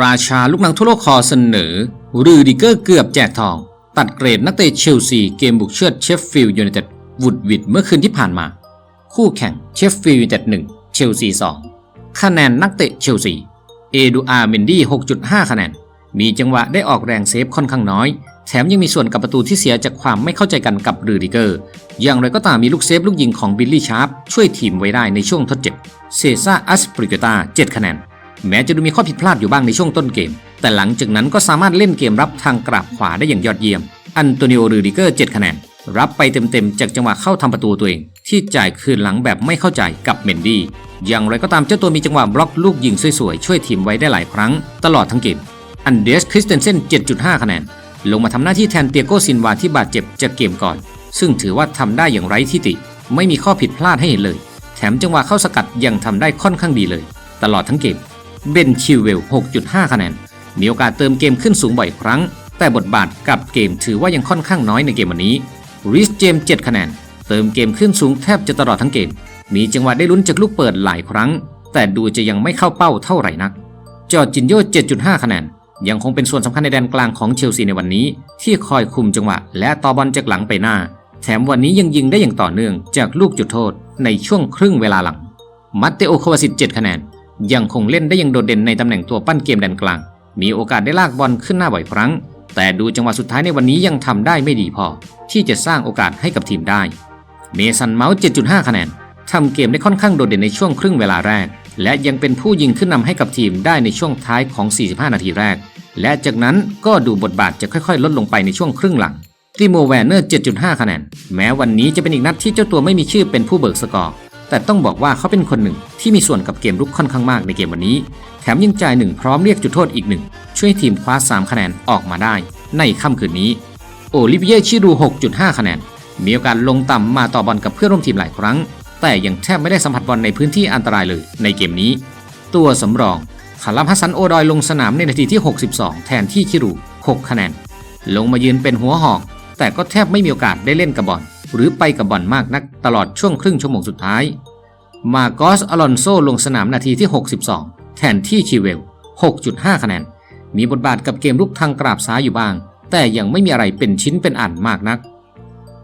ราชาลูกหนังทั่วโลกคอเสนอรูดิเกอร์เกือบแจกทอง ตัดเกรดนักเตะเชลซีเกมบุกเชือดเชฟฟิลด์ยูไนเต็ดวุดวิดเมื่อคืนที่ผ่านมา คู่แข่งเชฟฟิลด์ยูไนเต็ด1เชลซี2คะแนนนักเตะเชลซีเอดูอาร์เมนดี้ 6.5 คะแนน มีจังหวะได้ออกแรงเซฟค่อนข้างน้อย แถมยังมีส่วนกับประตูที่เสียจากความไม่เข้าใจกันกับรูดิเกอร์ อย่างไรก็ตามมีลูกเซฟลูกยิงของบิลลี่ชาร์ปช่วยทีมไว้ได้ในช่วงทดเจ็บ เซซ่าอัสปริกตา 7 คะแนน แม้จะดูมีข้อผิดพลาดอยู่บ้างในช่วงต้นเกม แต่หลังจากนั้นก็สามารถเล่นเกมรับทางกราบขวาได้อย่างยอดเยี่ยม อันโตนิโอรูดิเกอร์7คะแนน รับไปเต็มๆ จากจังหวะเข้าทำประตูตัวเอง ที่จ่ายคืนหลังแบบไม่เข้าใจกับเมนดี้ อย่างไรก็ตามเจ้าตัวมีจังหวะบล็อกลูกยิงสวยๆ ช่วยทีมไว้ได้หลายครั้ง ตลอดทั้งเกม อันเดสคริสเตนเซน7.5 คะแนน ลงมาทำหน้าที่แทนเตียโกซินวาที่บาดเจ็บจากเกมก่อน ซึ่งถือว่าทำได้อย่างไร้ที่ติ ไม่มีข้อผิดพลาดให้เห็นเลย แถมจังหวะเข้าสกัดยังทำได้ค่อนข้างดีเลย ตลอดทั้งเกม เบนชิวเวล 6.5 คะแนน มีโอกาสเติมเกมขึ้นสูงบ่อยครั้ง แต่บทบาทกับเกมถือว่ายังค่อนข้างน้อยในเกมวันนี้ริสเจม 7 คะแนน เติมเกมขึ้นสูงแทบจะตลอดทั้งเกม มีจังหวะได้ลุ้นจากลูกเปิดหลายครั้ง แต่ดูจะยังไม่เข้าเป้าเท่าไหร่นัก จอร์จินโย 7.5 คะแนน ยังคงเป็นส่วนสำคัญในแดนกลางของเชลซีในวันนี้ ที่คอยคุมจังหวะ และต่อบอลจากหลังไปหน้า แถมวันนี้ยังยิงได้อย่างต่อเนื่องจากลูกจุดโทษในช่วงครึ่งเวลาหลัง มัตเตโอโควาสิต7คะแนน ยังคงเล่นได้ย่างโดดเด่นในตำแหน่งตัวปั้นเกมแดนกลาง มีโอกาสได้ลากบอลขึ้นหน้าบ่อยครั้ง แต่ดูจังหวะสุดท้ายในวันนี้ยังทำได้ไม่ดีพอ ที่จะสร้างโอกาสให้กับทีมได้ เมสันเมาส์ 7.5 คะแนนทำเกมได้ค่อนข้างโดดเด่นในช่วงครึ่งเวลาแรก และยังเป็นผู้ยิงขึ้นนำให้กับทีมได้ในช่วงท้ายของ 45 นาทีแรก และจากนั้นก็ดูบทบาทจะค่อยๆ ลดลงไปในช่วงครึ่งหลังติโมแวนเนอร์ 7.5 คะแนน แม้วันนี้จะเป็นอีกนัดที่เจ้าตัวไม่มีชื่อเป็นผู้เบิกสกอร์ แต่ต้องบอกว่าเขาเป็นคนหนึ่งที่มีส่วนกับเกมรุกค่อนข้างมากในเกมวันนี้ แถมยังจ่ายหนึ่งพร้อมเรียกจุดโทษอีกหนึ่งช่วยทีมคว้า 3 คะแนนออกมาได้ ในค่ำคืนนี้ โอลิเวียชิรู 6.5 คะแนน มีโอกาสลงต่ำมาต่อบอลกับเพื่อนร่วมทีมหลายครั้ง แต่ยังแทบไม่ได้สัมผัสบอลในพื้นที่อันตรายเลยในเกมนี้ ตัวสำรองคารัมฮัสซันโอดอยลงสนามในนาทีที่ 62 แทนที่ชิรู 6 คะแนน ลงมายืนเป็นหัวหอกแต่ก็แทบไม่มีโอกาสได้เล่นกับบอล หรือไปกับบอลมากนักตลอดช่วงครึ่งชั่วโมงสุดท้าย มาโกสอลอนโซลงสนามนาทีที่ 62 แทนที่ชิเวล 6.5 คะแนน มีบทบาทกับเกมลุกทางกราบซ้ายอยู่บ้าง แต่ยังไม่มีอะไรเป็นชิ้นเป็นอันมากนัก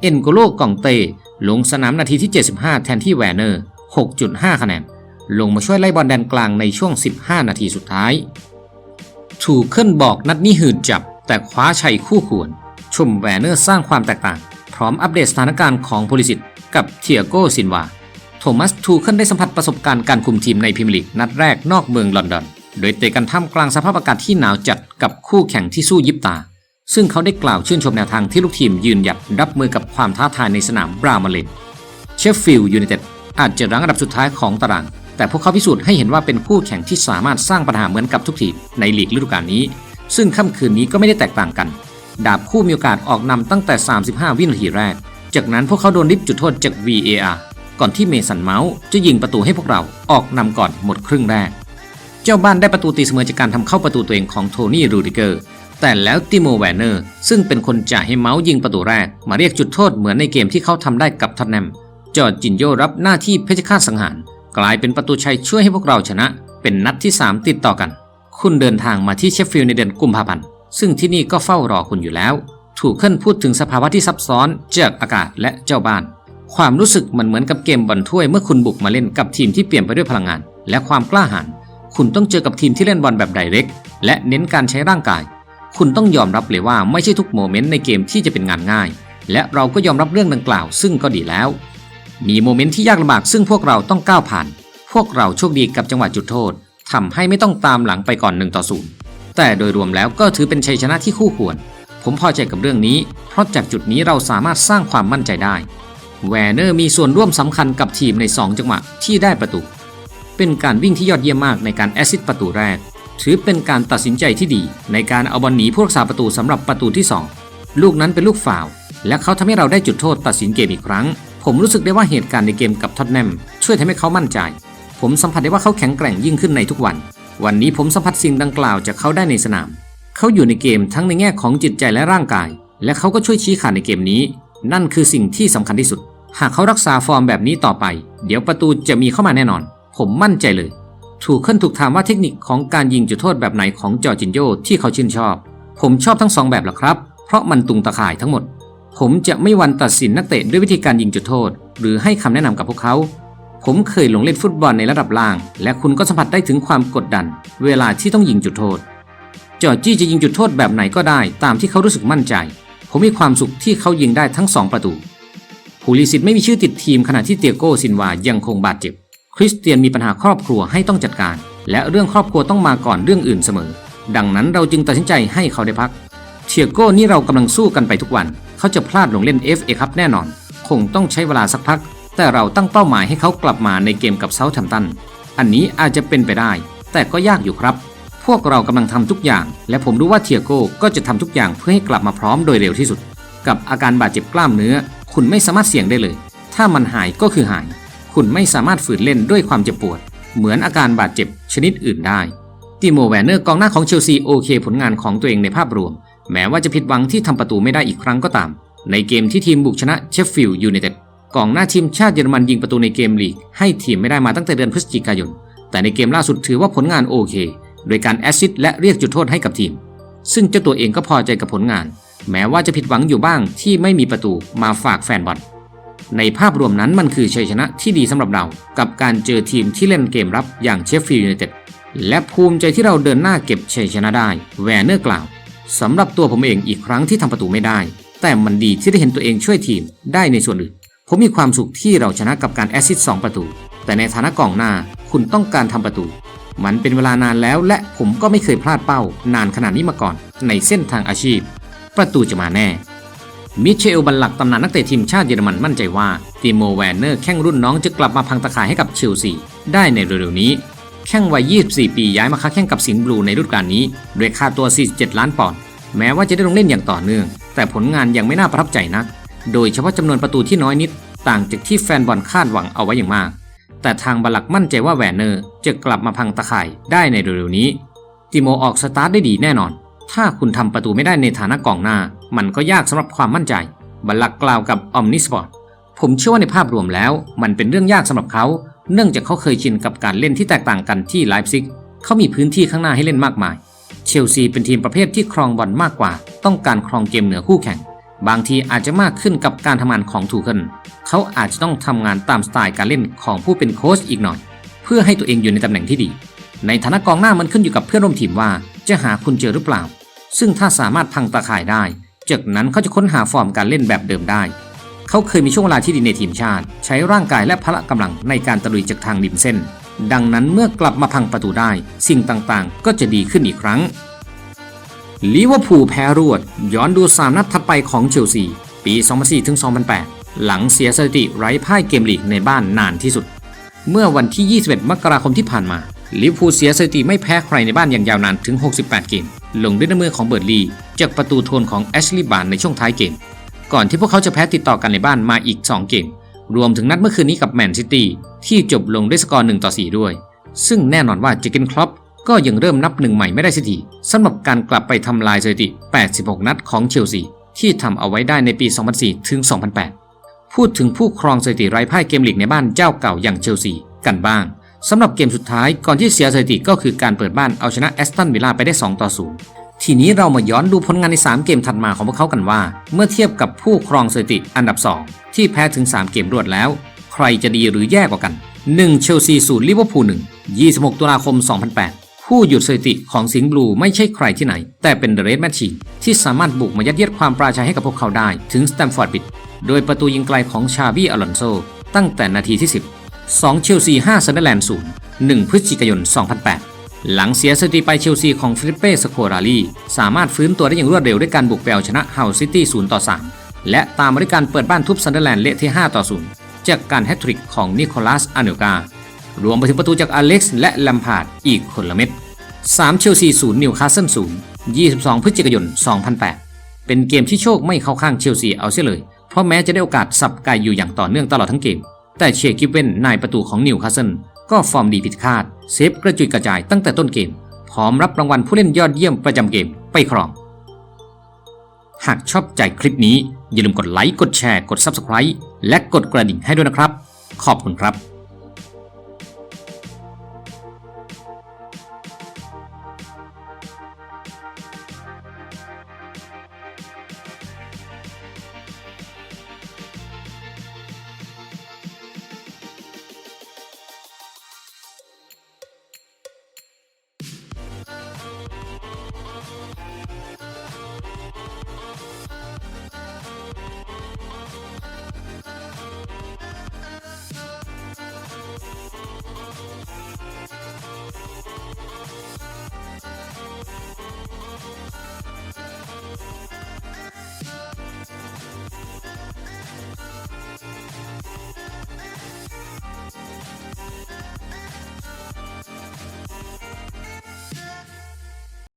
เอ็นโกโลกองเต ลงสนามนาทีที่ 75 แทนที่แวร์เนอร์ 6.5 คะแนน ลงมาช่วยไล่บอลแดนกลางในช่วง 15 นาทีสุดท้ายถูกขึ้นบอกนัดนี้หืดจับแต่คว้าชัยคู่ควร ชมแวร์เนอร์สร้างความแตกต่าง ร้อมอัปเดตสถานการณ์ของโพลิสิตกับเทียโกซินวา โทมัสทูเคิลได้สัมผัสประสบการณ์การคุมทีมในพรีเมียร์ลีกนัดแรกนอกเมืองลอนดอน โดยเตะกันท่ามกลางสภาพอากาศที่หนาวจัดกับคู่แข่งที่สู้ยิบตา ซึ่งเขาได้กล่าวชื่นชมแนวทางที่ลูกทีมยืนหยัดรับมือกับความท้าทายในสนามบรามาเลนเชฟฟิลด์ยูไนเต็ดอาจจะรั้งอันดับสุดท้ายของตาราง แต่พวกเขาพิสูจน์ให้เห็นว่าเป็นคู่แข่งที่สามารถสร้างปัญหาเหมือนกับทุกทีมในลีกฤดูกาลนี้ ซึ่งค่ำคืนนี้ก็ไม่ได้แตกต่างกัน ดาบคู่มีโอกาสออกนำตั้งแต่ 35 วินาทีแรก จากนั้นพวกเขาโดนริบจุดโทษจาก VAR ก่อนที่เมสันเมาส์จะยิงประตูให้พวกเราออกนำก่อนหมดครึ่งแรก เจ้าบ้านได้ประตูตีเสมอจากการทำเข้าประตูตัวเองของโทนี่รูดิเกอร์ แต่แล้วติโมแวนเนอร์ซึ่งเป็นคนจ่ายให้เมาส์ยิงประตูแรก มาเรียกจุดโทษเหมือนในเกมที่เขาทำได้กับท็อตแนมจอร์จินโยรับหน้าที่เพชรฆาตสังหาร กลายเป็นประตูชัยช่วยให้พวกเราชนะ เป็นนัดที่ 3 ติดต่อกัน คุณเดินทางมาที่เชฟฟิลด์ในเดือนกุมภาพันธ์ ซึ่งที่นี่ก็เฝ้ารอคุณอยู่แล้ว ถูกขึ้นพูดถึงสภาวะที่ซับซ้อนจากอากาศและเจ้าบ้าน ความรู้สึกมันเหมือนกับเกมบอลถ้วยเมื่อคุณบุกมาเล่นกับทีมที่เปลี่ยนไปด้วยพลังงาน และความกล้าหาญคุณต้องเจอกับทีมที่เล่นบอลแบบไดเรกและเน้นการใช้ร่างกาย คุณต้องยอมรับเลยว่าไม่ใช่ทุกโมเมนต์ในเกมที่จะเป็นงานง่าย และเราก็ยอมรับเรื่องดังกล่าว ซึ่งก็ดีแล้ว มีโมเมนต์ที่ยากลำบากซึ่งพวกเราต้องก้าวผ่าน พวกเราโชคดีกับจังหวะจุดโทษทำให้ไม่ต้องตามหลังไปก่อน1ต่อ0 แต่โดยรวมแล้วก็ถือเป็นชัยชนะที่คู่ควร ผมพอใจกับเรื่องนี้ เพราะจากจุดนี้เราสามารถสร้างความมั่นใจได้ แวร์เนอร์มีส่วนร่วมสำคัญกับทีมใน 2 จังหวะที่ได้ประตู เป็นการวิ่งที่ยอดเยี่ยมมากในการแอซิสประตูแรก ถือเป็นการตัดสินใจที่ดีในการเอาบอลหนีผู้รักษาประตูสำหรับประตูที่ 2 ลูกนั้นเป็นลูกฟาวและเขาทำให้เราได้จุดโทษตัดสินเกมอีกครั้ง ผมรู้สึกได้ว่าเหตุการณ์ในเกมกับท็อตแนมช่วยทำให้เขามั่นใจ ผมสัมผัสได้ว่าเขาแข็งแกร่งยิ่งขึ้นในทุกวัน วันนี้ผมสัมผัสสิ่งดังกล่าวจากเขาได้ในสนาม เขาอยู่ในเกมทั้งในแง่ของจิตใจและร่างกาย และเขาก็ช่วยชี้ขาดในเกมนี้ นั่นคือสิ่งที่สำคัญที่สุด หากเขารักษาฟอร์มแบบนี้ต่อไป เดี๋ยวประตูจะมีเข้ามาแน่นอน ผมมั่นใจเลย ถูกขึ้นถูกถามว่าเทคนิคของการยิงจุดโทษแบบไหนของจอร์จินโยที่เขาชื่นชอบ ผมชอบทั้งสองแบบหละครับ เพราะมันตุงตะข่ายทั้งหมด ผมจะไม่วันตัดสินนักเตะด้วยวิธีการยิงจุดโทษ หรือให้คำแนะนำกับพวกเขา ผมเคยลงเล่นฟุตบอลในระดับล่าง และคุณก็สัมผัสได้ถึงความกดดัน เวลาที่ต้องยิงจุดโทษ จอร์จี้จะยิงจุดโทษแบบไหนก็ได้ ตามที่เขารู้สึกมั่นใจ ผมมีความสุขที่เขายิงได้ทั้งสองประตูผู้ลิสิตไม่มีชื่อติดทีมขณะที่เตียโก้ซินวายังคงบาดเจ็บ คริสเตียนมีปัญหาครอบครัวให้ต้องจัดการ และเรื่องครอบครัวต้องมาก่อนเรื่องอื่นเสมอ ดังนั้นเราจึงตัดสินใจให้เขาได้พักเทียโก้นี่เรากำลังสู้กันไปทุกวัน เขาจะพลาดลงเล่น FA ครับแน่นอน คงต้องใช้เวลาสักพัก แต่เราตั้งเป้าหมายให้เขากลับมาในเกมกับเซาท์แฮมป์ตัน อันนี้อาจจะเป็นไปได้ แต่ก็ยากอยู่ครับ พวกเรากำลังทำทุกอย่าง และผมรู้ว่าเทียโก้ก็จะทำทุกอย่างเพื่อให้กลับมาพร้อมโดยเร็วที่สุด กับอาการบาดเจ็บกล้ามเนื้อ คุณไม่สามารถเสี่ยงได้เลย ถ้ามันหายก็คือหาย คุณไม่สามารถฝืนเล่นด้วยความเจ็บปวด เหมือนอาการบาดเจ็บชนิดอื่นได้ติโมแวนเนอร์กองหน้าของเชลซีโอเคผลงานของตัวเองในภาพรวม แม้ว่าจะผิดหวังที่ทำประตูไม่ได้อีกครั้งก็ตาม ในเกมที่ทีมบุกชนะเชฟฟิลด์ยูไนเต็ด กองหน้าทีมชาติเยอรมันยิงประตูในเกมลีกให้ทีมไม่ได้มาตั้งแต่เดือนพฤศจิกายน แต่ในเกมล่าสุดถือว่าผลงานโอเค โดยการแอสซิสและเรียกจุดโทษให้กับทีม ซึ่งเจ้าตัวเองก็พอใจกับผลงาน แม้ว่าจะผิดหวังอยู่บ้างที่ไม่มีประตูมาฝากแฟนบอลในภาพรวมนั้นมันคือชัยชนะที่ดีสำหรับเรา กับการเจอทีมที่เล่นเกมรับอย่างเชฟฟิลด์ยูไนเต็ดและภูมิใจที่เราเดินหน้าเก็บชัยชนะได้ แวนเนอร์กล่าวสำหรับตัวผมเองอีกครั้งที่ทำประตูไม่ได้ แต่มันดีที่ได้เห็นตัวเองช่วยทีมได้ในส่วนอื่น ผมมีความสุขที่เราชนะกับการแอสซิสต์สองประตู แต่ในฐานะกองหน้าคุณต้องการทำประตู มันเป็นเวลานานแล้วและผมก็ไม่เคยพลาดเป้า นานขนาดนี้มาก่อน ในเส้นทางอาชีพ ประตูจะมาแน่ มิเชลบัลลักตำนานนักเตะทีมชาติเยอรมันมั่นใจว่าติโมแวนเนอร์แข้งรุ่นน้องจะกลับมาพังตะข่ายให้กับเชลซีได้ในเร็วๆนี้ แข้งวัย 24 ปีย้ายมาค้าแข่งกับสิงห์บลูในฤดูกาลนี้ด้วยค่าตัว 47 ล้านปอนด์แม้ว่าจะได้ลงเล่นอย่างต่อเนื่อง แต่ผลงานยังไม่น่าประทับใจนัก โดยเฉพาะจำนวนประตูที่น้อยนิด ต่างจากที่แฟนบอลคาดหวังเอาไว้อย่างมาก แต่ทางบัลลักมั่นใจว่าแวนเนอร์จะกลับมาพังตะข่ายได้ในเร็วๆนี้ ติโมออกสตาร์ทได้ดีแน่นอน ถ้าคุณทำประตูไม่ได้ในฐานะกองหน้า มันก็ยากสำหรับความมั่นใจบัลลักกล่าวกับออมนิสปอร์ตผมเชื่อว่าในภาพรวมแล้ว มันเป็นเรื่องยากสำหรับเขา เนื่องจากเขาเคยชินกับการเล่นที่แตกต่างกันที่ไลฟ์ซิกเขามีพื้นที่ข้างหน้าให้เล่นมากมาย เชลซีเป็นทีมประเภทที่ครองบอลมากกว่า ต้องการครองเกมเหนือคู่แข่ง บางทีอาจจะมากขึ้นกับการทำงานของทูเคิลเขาอาจจะต้องทำงานตามสไตล์การเล่นของผู้เป็นโค้ชอีกหน่อย เพื่อให้ตัวเองอยู่ในตำแหน่งที่ดี ในฐานะกองหน้ามันขึ้นอยู่กับเพื่อนร่วมทีมว่า จะหาคุณเจอหรือเปล่า ซึ่งถ้าสามารถพังตาข่ายได้ จากนั้นเขาจะค้นหาฟอร์มการเล่นแบบเดิมได้ เขาเคยมีช่วงเวลาที่ดีในทีมชาติ ใช้ร่างกายและพละกำลังในการตะลุยจากทางริมเส้น ดังนั้นเมื่อกลับมาพังประตูได้ สิ่งต่างๆ ก็จะดีขึ้นอีกครั้ง ลิเวอร์พูลแพ้รวด ย้อนดู 3 นัดถัดไปของเชลซี ปี 2004ถึง2008 หลังเสียสถิติไร้พ่ายเกมลีกในบ้านนานที่สุด เมื่อวันที่ 21 มกราคมที่ผ่านมาลิเวอร์พูลเสียสถิติไม่แพ้ใครในบ้านอย่างยาวนานถึง 68 เกม ลงด้วยน้ำมือของเบิร์ดลีจากประตูโทนของแอชลีย์บาร์นในช่วงท้ายเกม ก่อนที่พวกเขาจะแพ้ติดต่อกันในบ้านมาอีก 2 เกม รวมถึงนัดเมื่อคืนนี้กับแมนซิตี้ที่จบลงด้วยสกอร์1ต่อ4ด้วย ซึ่งแน่นอนว่าเจเกนครอป ก็ยังเริ่มนับหนึ่งใหม่ไม่ได้สักทีสำหรับการกลับไปทำลายสถิติ 86 นัดของเชลซีที่ทำเอาไว้ได้ในปี 2004 ถึง 2008 พูดถึงผู้ครองสถิติไร้พ่ายเกมลีกในบ้านเจ้าเก่าอย่างเชลซีกันบ้างสำหรับเกมสุดท้ายก่อนที่เสียสถิติก็คือการเปิดบ้านเอาชนะแอสตันวิลล่าไปได้ 2 ต่อ 0 ทีนี้เรามาย้อนดูผลงานใน 3 เกมถัดมาของพวกเขากันว่า เมื่อเทียบกับผู้ครองสถิติอันดับ 2 ที่แพ้ถึง 3 เกมรวดแล้ว ใครจะดีหรือแย่กว่ากัน 1. เชลซีศูนย์ลิเวอร์พูล1 26 ตุลาคม 2008 ผู้หยุดสถิติของสิงห์บลูไม่ใช่ใครที่ไหน แต่เป็นเดอะเรดแมชชีนที่สามารถบุกมายัดเยียดความปราชัยให้กับพวกเขาได้ถึงสแตมฟอร์ดบิดโดยประตูยิงไกลของชาบี้อลอนโซ ตั้งแต่นาทีที่ 10 2 เชลซี5ซันเดอร์แลนด์0 1 พฤศจิกายน 2008 หลังเสียสถิติไปเชลซีของฟิลิปเป้สโคราลี สามารถฟื้นตัวได้อย่างรวดเร็วด้วยการบุกไปเอาชนะเฮาซิตี้0ต่อ 3 และตามมาด้วยการเปิดบ้านทุบซันเดอร์แลนด์เละที่ 5 ต่อ 0 จากการแฮตทริกของนิโคลัสอาเนลกา รวมไปถึงประตูจากอเล็กซ์และลัมพาร์ดอีกคนละเม็ด 3 เชลซี0นิวคาสเซิล0 22 พฤศจิกายน 2008 เป็นเกมที่โชคไม่เข้าข้างเชลซีเอาเสียเลย เพราะแม้จะได้โอกาสสับไก่อยู่อย่างต่อเนื่องตลอดทั้งเกม แต่เชกิฟเว่นนายประตูของนิวคาสเซิลก็ฟอร์มดีผิดคาด เซฟกระจุยกระจายตั้งแต่ต้นเกม พร้อมรับรางวัลผู้เล่นยอดเยี่ยมประจำเกมไปครอง หากชอบใจคลิปนี้อย่าลืมกดไลค์ กดแชร์ กด Subscribe และกดกระดิ่งให้ด้วยนะครับ ขอบคุณครับ